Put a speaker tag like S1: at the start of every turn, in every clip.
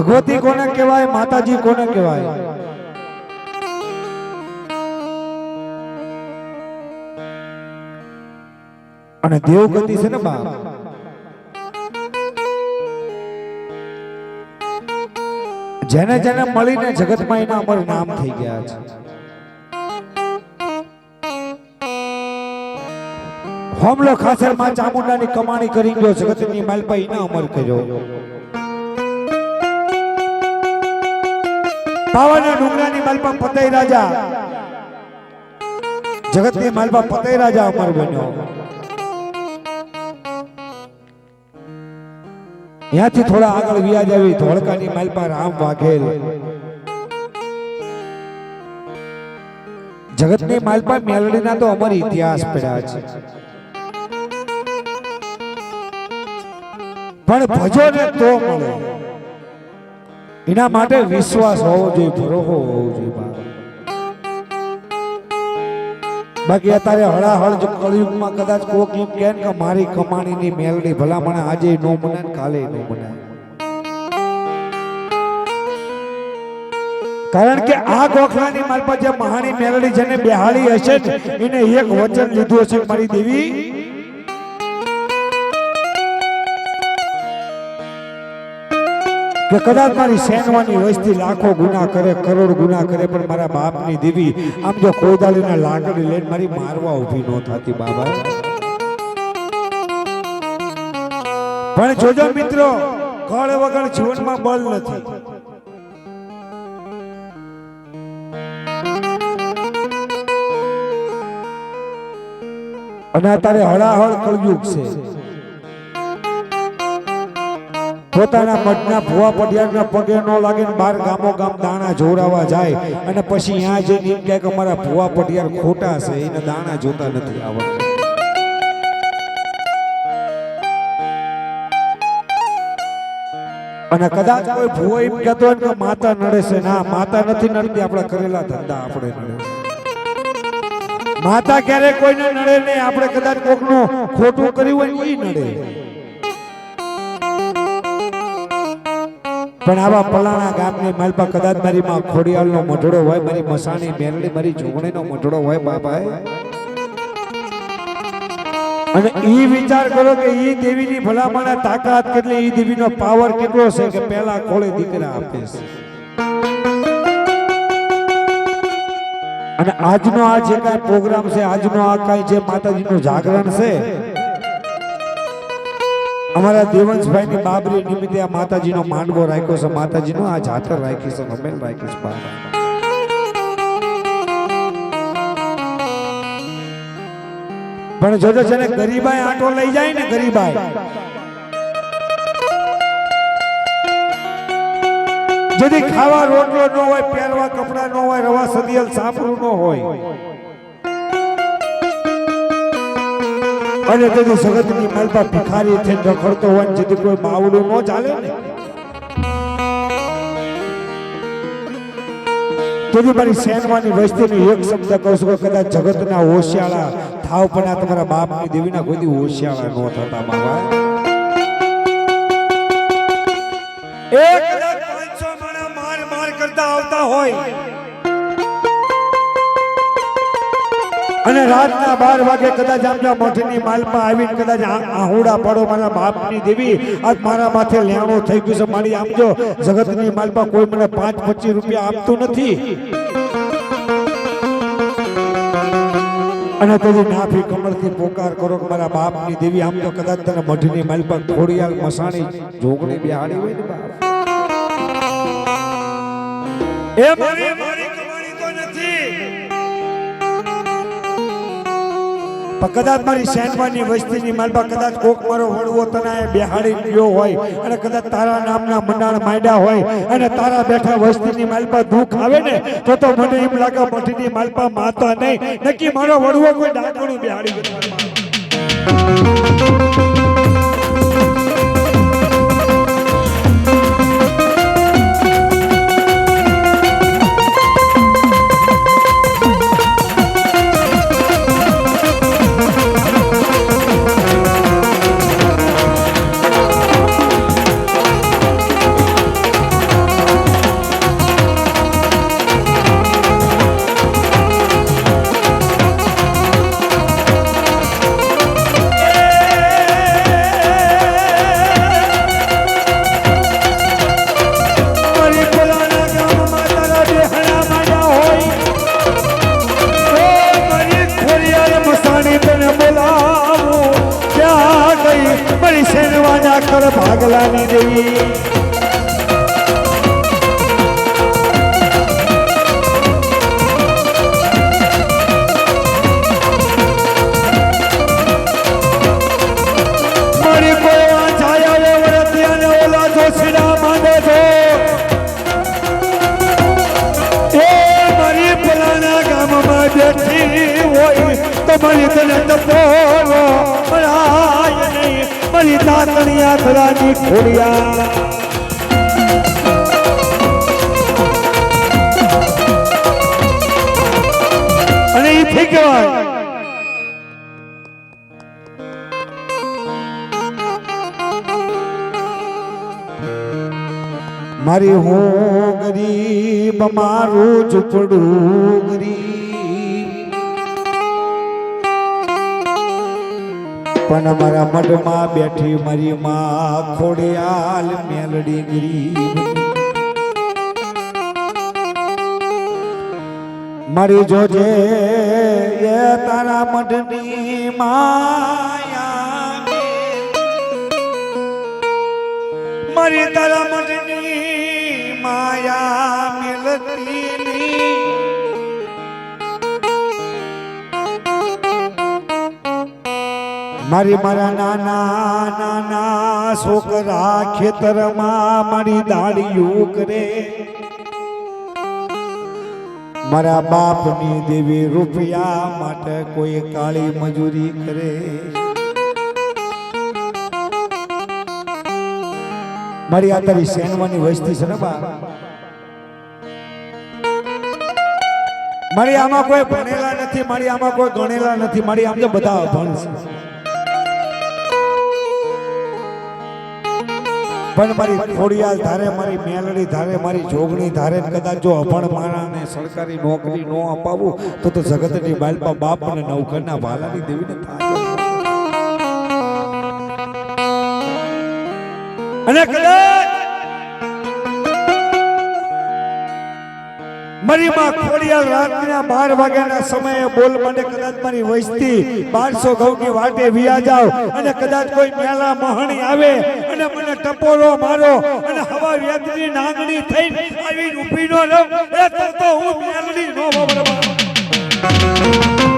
S1: ભગવતી કોને કહેવાય? માતાજી કોને કહેવાય? અને દેવગતિ છે ને બાપ? જેને જેને મળીને જગતમાં એના અમર નામ થઈ ગયા છે. હોમલો ખાસરમાં ચામુંડાની કમાણી કરી ગયો, જગતની માલપા એના અમર કર્યો. પાવાના ડુંગરાની માલપા પતઈ રાજા. જગતની માલપા પતઈ રાજા અમર બન્યો ત્યાંથી થોડા આગળ વ્યાજ આવી, ધોળકાની માલપા રામ વાઘેલ. જગતની માલપા મેલડીના તો અમર ઇતિહાસ પડ્યા છે. પણ ભજો ને તો મળે. એના માટે વિશ્વાસ હોવો જોઈએ ભરોસો હોવો જોઈએ. બાકી અત્યારે હળાહળ જો કળિયુગમાં કદાચ કોક એમ કે કે મારી કમાણીની મેલડી ભલામણ આજે નો મને કાલે નો બને કારણ કે આ ગોખલાની માલપા જે મહાની મેલડી જેને બેહાળી હશે એને એક વચન લીધું હશે મારી દેવી કે કદાચ મારી સેનવાની વસ્તી લાખો ગુના કરે, કરોડ ગુના કરે, પણ મારા બાપની દેવી આમ જો કોદાળીના લાકડી લઈને મારી મારવા ઊભી ન થતી બાબા. પણ જોજો મિત્રો કળ વગર જીવનમાં બળ નથી. અને અત્યારે હળાહળ કળયુગ છે. પોતાના મઠના ભુવા પડિયારના પગે ન લાગે બાર ગામો ગામ દાણા જોરાવા જાય અને પછી અહીંયા જઈને એમ કહે કે અમારા ભુવા પડિયાર ખોટા છે, એને દાણા જોતા નથી આવડતા અને કદાચ કોઈ ભુવો એમ કહેતો હોય કે માતા નડે છે, ના, માતા નથી નડતી, આપણા કરેલા ધંધા આપણે નડે. માતા ક્યારે કોઈને નડે નહીં, આપણે કદાચ કોકનું ખોટું કર્યું હોય એ નડે પણ આવા પલાણા ગામની માલપા કદાચ મારી માં ખોડિયાલનો મઢડો હોય, મારી મસાણી મેરડી, મારી જોગણીનો મઢડો હોય બાપા અને ઈ વિચાર કરો કે ઈ દેવીની ભલામણ તાકાત કેટલી, ઈ દેવીનો પાવર કેટલો છે કે પહેલા કોળે દીકરા આપે છે. અને આજનો આ જે કાંઈ પ્રોગ્રામ છે, આજનો આ કાંઈ જે માતાજીનું જાગરણ છે અમારા દેવંશભાઈની બાબરી નિમિત્તે આ માતાજીનો માંડવો રાખ્યો છે. માતાજીનો આ જાતર રાખી છે. રમેલ રાખી છે પણ જોજો છે ને ગરીબાઈ આટો લઈ જાય ને ગરીબાઈ જેથી ખાવા રોટલો ન હોય, પહેરવા કપડા ન હોય, રવા સદિયલ સાપરું ન હોય અને તેથી સગતની માલપા ભિખારી થઈને રખડતો હોય ને જેથી કોઈ બાવડું ન ચાલે ને. તેથી મારી સેનવાની વસ્તીની એક શબ્દ કહું છું કદાચ જગતના હોશિયાળા થાવ, પણ આ તમારા બાપની દેવીના કોઈ હોશિયાળા ન થતા બાબા એક પાંચસો માણા માર માર કરતા આવતા હોય. અને રાતના બાર વાગે કદાચ આમના મઠની માલમાં આવીને કદાચ આહુડા પાડો મારા બાપની દેવી. આજ મારા માથે લેણું થઈ ગયું છે. મારી આમ જો જગતની માલમાં કોઈ મને પાંચ, પચીસ રૂપિયા આપતું નથી. અને તેથી નાફી કમળથી પોકાર કરો કે મારા બાપની દેવી. આમ તો કદાચ તને મઢની માલપા ખોડિયાલ, મસાણી જોગણી બિહાડી હોય ને બાપ. એ કદાચ મારી સેનવાની વસ્તીની માલબા કદાચ કોક મારો વડવો તને બેહાડી ગયો હોય અને કદાચ તારા નામના મંડાણ માંડ્યા હોય અને તારા બેઠા વસ્તીની માલપા દુઃખ આવે ને, તો તો મને એમ લાગે મઠની માલપા માતા નહીં. નક્કી મારો વડવો કોઈ ડાકણું બેહાડી ગયો. ગામમાં બેઠી હોય તો મારી તને ટપોરો મારી તાતણિયા થરાની ખોડિયા. અને એ થઈ કહેવાય મારી હું ગરીબ મારું ઝૂંપડું ગરીબ. પણ મારા મઢમાં બેઠી મારી માં ખોડિયાલ મેલડી ગરીબ મારી જોજે એ તારા મઢની માયા મારી તારા મઢની માયા મારી મારા નાના નાના છોકરા ખેતરમાં મારી દાડીયું કરે મારા બાપની દેવી રૂપિયા માટે કોઈ કાળી મજૂરી કરે. મારી આ તારી સેનવાની વસ્તી છે ને બા. મારી આમાં કોઈ ભણેલા નથી, મારી આમાં કોઈ ગણેલા નથી, મારી આમ તો બધા અભણ છે. પણ મારી ખોડિયાલ ધારે મારી મેલડી ધારે મારી જોગણી ધારે કદાચ જો અભણ મારાને સરકારી નોકરી ન અપાવું, તો તો જગતની બાલપા બાપ અને નવઘરના ભાલાની દેવીને થાય અને કદાચ મારી માં ખોડિયાલ રાતના બાર વાગ્યાના સમયે બોલ મને કદાચ મારી વસ્તી બારસો ઘઉંની વાટે વિયા જાવ અને કદાચ કોઈ મેલા મહણી આવે અને મને ટપોરો મારો અને હવા વ્યાજની નાંગણી થઈ આવી ઊભી નો રહું. તો હું મેલડી નો વવડવા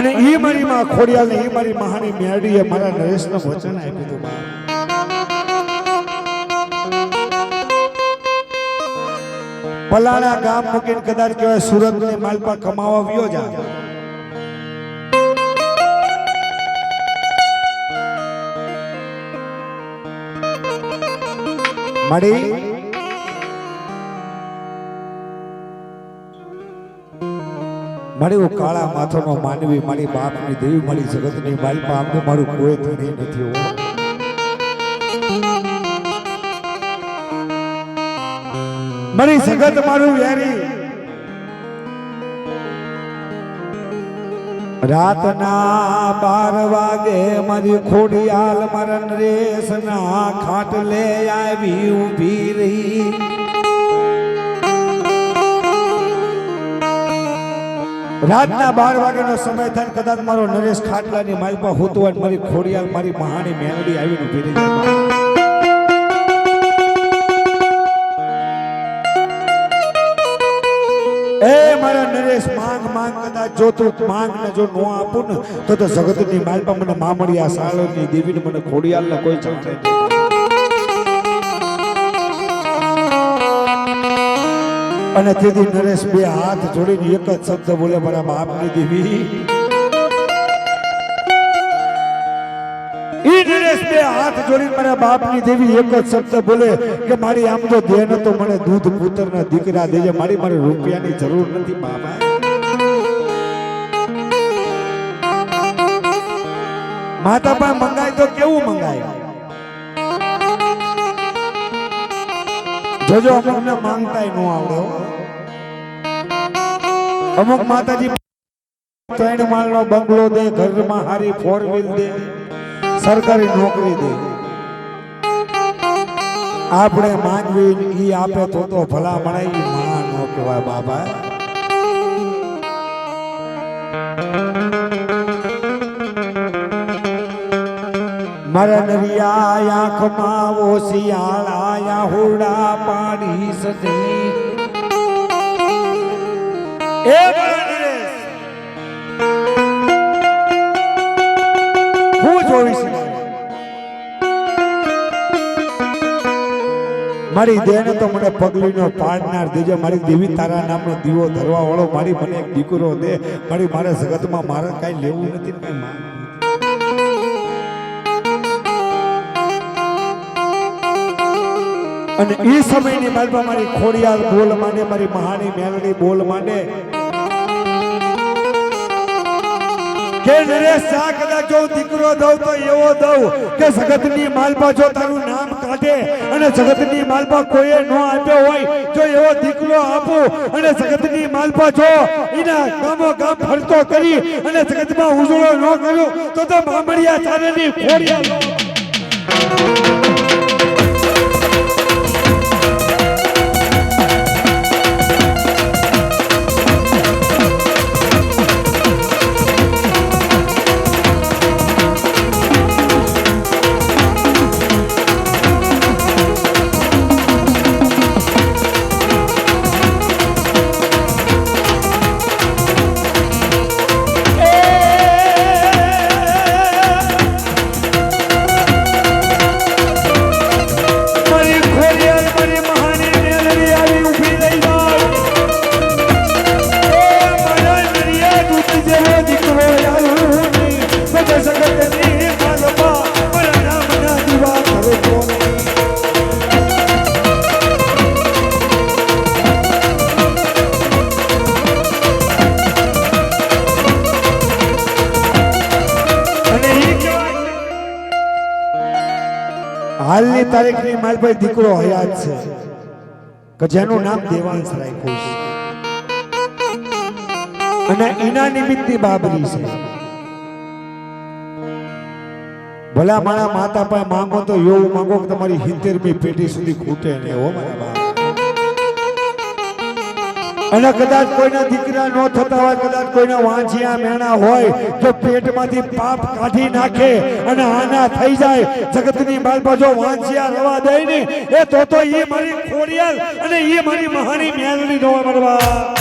S1: અને એ મારી માં ખોડિયાલ ને એ મારી મહાની મેરડીએ મારા નરેશને વચન આપ્યું હતું બા. પલાણા ગામ મૂકીને કદાચ કહેવાય સુરત માલ માલપા કમાવા વ્યો જા મળી હું કાળા માથાનો માનવી, મારી બાપની દેવી, મારી જગતની માલપા આમ તો મારું કોઈ ધણી નથી મારી જગત મારું વેરી. રાતના બાર વાગે મારી ખોડિયાલ મારા નરેશના ખાટલે આવી ઊભી રહી. રાતના બાર વાગ્યાનો સમય થાય કદાચ મારો નરેશ ખાટલાની માલપા હોતો હોય મારી ખોડિયાલ, મારી મહાની મેલડી આવીને ઊભી એ મારા નરેશ, માંગ માંગ, કદાચ જો તું માંગ ને જો નો આપું ને, તો તો જગતની માલપા મને મામડી આ સાળોની દેવીને મને ખોડિયાલ ને કોઈ ચમચે અને તેથી નરેશ બે હાથ જોડીને એક જ શબ્દ બોલે, મારા બાપની દેવી. ઈ નરેશ હાથ જોડીને મારા બાપની દેવી એક જ શબ્દ બોલે કે, મારી આમ તો દેહ તો મને દૂધ પુત્રના દીકરા દેજે, મારી મારે રૂપિયાની જરૂર નથી, બાપા. માતા પણ મંગાય તો કેવું મંગાય? જોજો અમને માંગતાય નો આવડે અમુક માતાજી ત્રણ માળનો બંગલો દે, ઘરમાં હારી ફોર વ્હીલ દે, સરકારી નોકરી દે. આપણે માંગવી ઈ આપે તો તો ભલા મળાયમાં નો કહેવાય બાબા મારા નરિયા આંખમાં ઓશિયાળા યા હુડા પાડી સજી એ હું જોઈશ મારી દેને તો મને પગલીનો પાડનાર દેજો, મારી દેવી તારા નામનો દીવો ધરવા વાળો મારી મને એક દીકરો દે, મારી મારા જગતમાં મારે કાંઈ લેવું નથી કાંઈ અને એ સમયની બાજુમાં મારી ખોડિયાર બોલ માંડે, મારી મહાની મેલડી બોલ માંડે. કે નરેશ શા કદાચ જો દીકરો દઉં તો એવો દઉં કે જગતની માલપા જો તારું નામ કાઢે અને જગતની માલપા કોઈએ ન આપ્યો હોય, જો એવો દીકરો આપું અને જગતની માલપા જો એના ગામો ગામ ફરતો કરી અને જગતમાં ઉજળો ન કર્યો તો તો મામડિયા ચારેની ખોડિયા તારીખની મારી પાસે દીકરો હયાત છે, કે જેનું નામ દેવાંશ રાખ્યું છે. અને એના નિમિત્તની બાબરી છે. ભલા મારા માતા પાસે માંગો તો એવું માંગો કે તમારી સિત્તેરમી પેઢી સુધી ખૂટે ને હો મારા બાપ. અને કદાચ કોઈના દીકરા ન થતા હોય, કદાચ કોઈના વાંચિયા મેણા હોય, તો પેટમાંથી પાપ કાઢી નાખે અને આના થઈ જાય. જગતની બાલપા જો વાંચિયા રવા દે ને, એ તો તો એ મારી ખોડિયાલ અને એ મારી મહાની મેલની જોવા મળવા.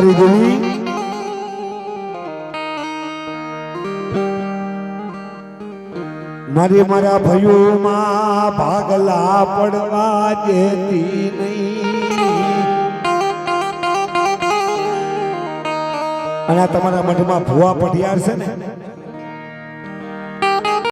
S1: મારી દેવી. મારી મારા ભયોમાં ભાગલા પડવા દેતી નહીં. અને તમારા મઠમાં ભુવા પઢિયાર છે ને